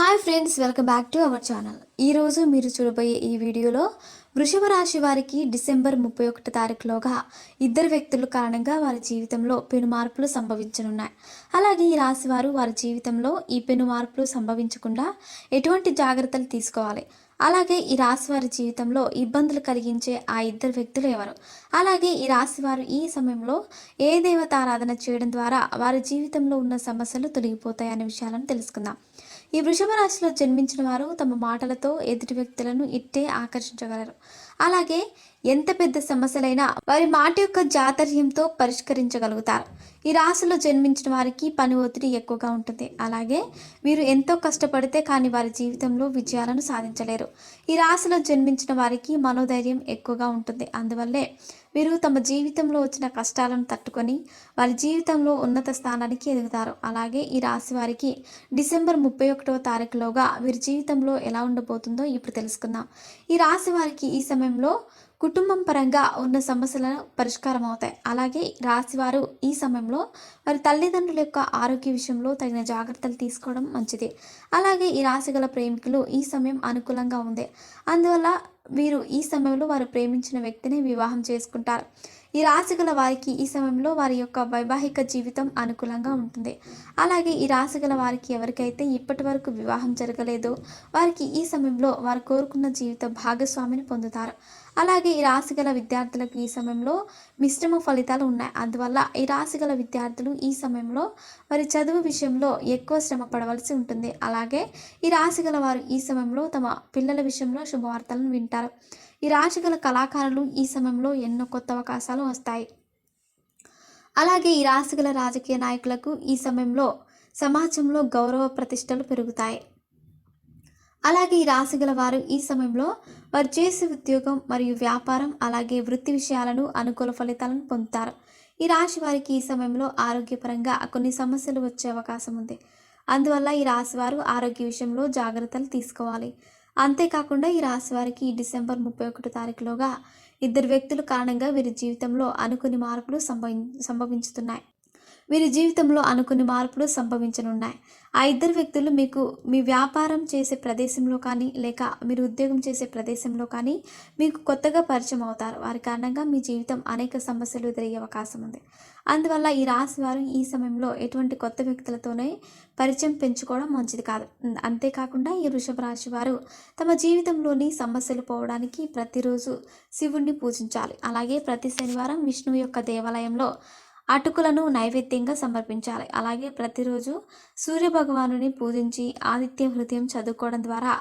Hi friends welcome back to our channel ఈరోజు మీరు చూడబోయే ఈ వీడియోలో వృషభ రాశి వారికి డిసెంబర్ ముప్పై ఒకటి తారీఖులోగా ఇద్దరు వ్యక్తుల కారణంగా వారి జీవితంలో పెను మార్పులు సంభవించనున్నాయి. అలాగే ఈ రాశి వారు వారి జీవితంలో ఈ పెను మార్పులు సంభవించకుండా ఎటువంటి జాగ్రత్తలు తీసుకోవాలి. అలాగే ఈ రాశి వారి జీవితంలో ఇబ్బందులు కలిగించే ఆ ఇద్దరు వ్యక్తులు ఎవరు? అలాగే ఈ రాశి వారు ఈ సమయంలో ఏ దేవత ఆరాధన చేయడం ద్వారా వారి జీవితంలో ఉన్న సమస్యలు తొలగిపోతాయనే విషయాలను తెలుసుకుందాం. ఈ వృషభ రాశిలో జన్మించిన వారు తమ మాటలతో ఎదుటి వ్యక్తులను ఇట్టే ఆకర్షించగలరు. అలాగే ఎంత పెద్ద సమస్యలైనా వారి మాట యొక్క జాతర్యంతో పరిష్కరించగలుగుతారు. ఈ రాశిలో జన్మించిన వారికి పని ఒత్తిడి ఎక్కువగా ఉంటుంది. అలాగే వీరు ఎంతో కష్టపడితే కానీ వారి జీవితంలో విజయాలను సాధించలేరు. ఈ రాశిలో జన్మించిన వారికి మనోధైర్యం ఎక్కువగా ఉంటుంది. అందువల్లే వీరు తమ జీవితంలో వచ్చిన కష్టాలను తట్టుకొని వారి జీవితంలో ఉన్నత స్థానానికి ఎదుగుతారు. అలాగే ఈ రాశి వారికి డిసెంబర్ ముప్పై ఒకటవ తారీఖులోగా వీరి జీవితంలో ఎలా ఉండబోతుందో ఇప్పుడు తెలుసుకుందాం. ఈ రాశి వారికి ఈ సమయంలో కుటుంబం పరంగా ఉన్న సమస్యలను పరిష్కారం అవుతాయి అలాగే రాశివారు ఈ సమయంలో వారి తల్లిదండ్రుల యొక్క ఆరోగ్య విషయంలో తగిన జాగ్రత్తలు తీసుకోవడం మంచిది. అలాగే ఈ రాశి గల ప్రేమికులు ఈ సమయం అనుకూలంగా ఉంది అందువల్ల వీరు ఈ సమయంలో వారు ప్రేమించిన వ్యక్తిని వివాహం చేసుకుంటారు. ఈ రాశి గల వారికి ఈ సమయంలో వారి యొక్క వైవాహిక జీవితం అనుకూలంగా ఉంటుంది. అలాగే ఈ రాశి గల వారికి ఎవరికైతే ఇప్పటి వరకు వివాహం జరగలేదో వారికి ఈ సమయంలో వారు కోరుకున్న జీవిత భాగస్వామిని పొందుతారు. అలాగే ఈ రాశి గల విద్యార్థులకు ఈ సమయంలో మిశ్రమ ఫలితాలు ఉన్నాయి. అందువల్ల ఈ రాశి గల విద్యార్థులు ఈ సమయంలో వారి చదువు విషయంలో ఎక్కువ శ్రమ పడవలసి ఉంటుంది. అలాగే ఈ రాశి గల వారు ఈ సమయంలో తమ పిల్లల విషయంలో శుభవార్తలను వింటారు. ఈ రాశి గల కళాకారులు ఈ సమయంలో ఎన్నో కొత్త అవకాశాలు వస్తాయి. అలాగే ఈ రాశి గల రాజకీయ నాయకులకు ఈ సమయంలో సమాజంలో గౌరవ ప్రతిష్టలు పెరుగుతాయి. అలాగే ఈ రాశి గల వారు ఈ సమయంలో వారు చేసే ఉద్యోగం మరియు వ్యాపారం అలాగే వృత్తి విషయాలను అనుకూల ఫలితాలను పొందుతారు. ఈ రాశి వారికి ఈ సమయంలో ఆరోగ్యపరంగా కొన్ని సమస్యలు వచ్చే అవకాశం ఉంది. అందువల్ల ఈ రాశి వారు ఆరోగ్య విషయంలో జాగ్రత్తలు తీసుకోవాలి. అంతేకాకుండా ఈ రాశి వారికి డిసెంబర్ ముప్పై ఒకటో తారీఖులోగా ఇద్దరు వ్యక్తుల కారణంగా వీరి జీవితంలో అనుకుని మార్పులు సంభవి సంభవించుతున్నాయి. వీరి జీవితంలో అనుకుని మార్పులు సంభవించనున్నాయి. ఆ ఇద్దరు వ్యక్తులు మీకు మీ వ్యాపారం చేసే ప్రదేశంలో కానీ లేక మీరు ఉద్యోగం చేసే ప్రదేశంలో కానీ మీకు కొత్తగా పరిచయం అవుతారు. వారి కారణంగా మీ జీవితం అనేక సమస్యలు ఎదురయ్యే అవకాశం ఉంది. అందువల్ల ఈ రాశి వారు ఈ సమయంలో ఎటువంటి కొత్త వ్యక్తులతోనే పరిచయం పెంచుకోవడం మంచిది కాదు. అంతేకాకుండా ఈ వృషభ రాశి వారు తమ జీవితంలోని సమస్యలు పోవడానికి ప్రతిరోజు శివుణ్ణి పూజించాలి. అలాగే ప్రతి శనివారం విష్ణువు యొక్క దేవాలయంలో అటుకులను నైవేద్యంగా సమర్పించాలి. అలాగే ప్రతిరోజు సూర్యభగవానుని పూజించి ఆదిత్య హృదయం చదువుకోవడం ద్వారా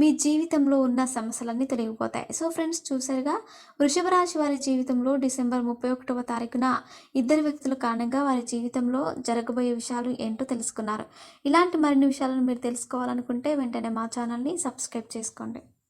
మీ జీవితంలో ఉన్న సమస్యలన్నీ తొలగిపోతాయి. సో ఫ్రెండ్స్ చూసారుగా వృషభ రాశి వారి జీవితంలో డిసెంబర్ ముప్పై ఒకటవ తారీఖున ఇద్దరు వ్యక్తుల కారణంగా వారి జీవితంలో జరగబోయే విషయాలు ఏంటో తెలుసుకున్నారు. ఇలాంటి మరిన్ని విషయాలను మీరు తెలుసుకోవాలనుకుంటే వెంటనే మా ఛానల్ని సబ్స్క్రైబ్ చేసుకోండి.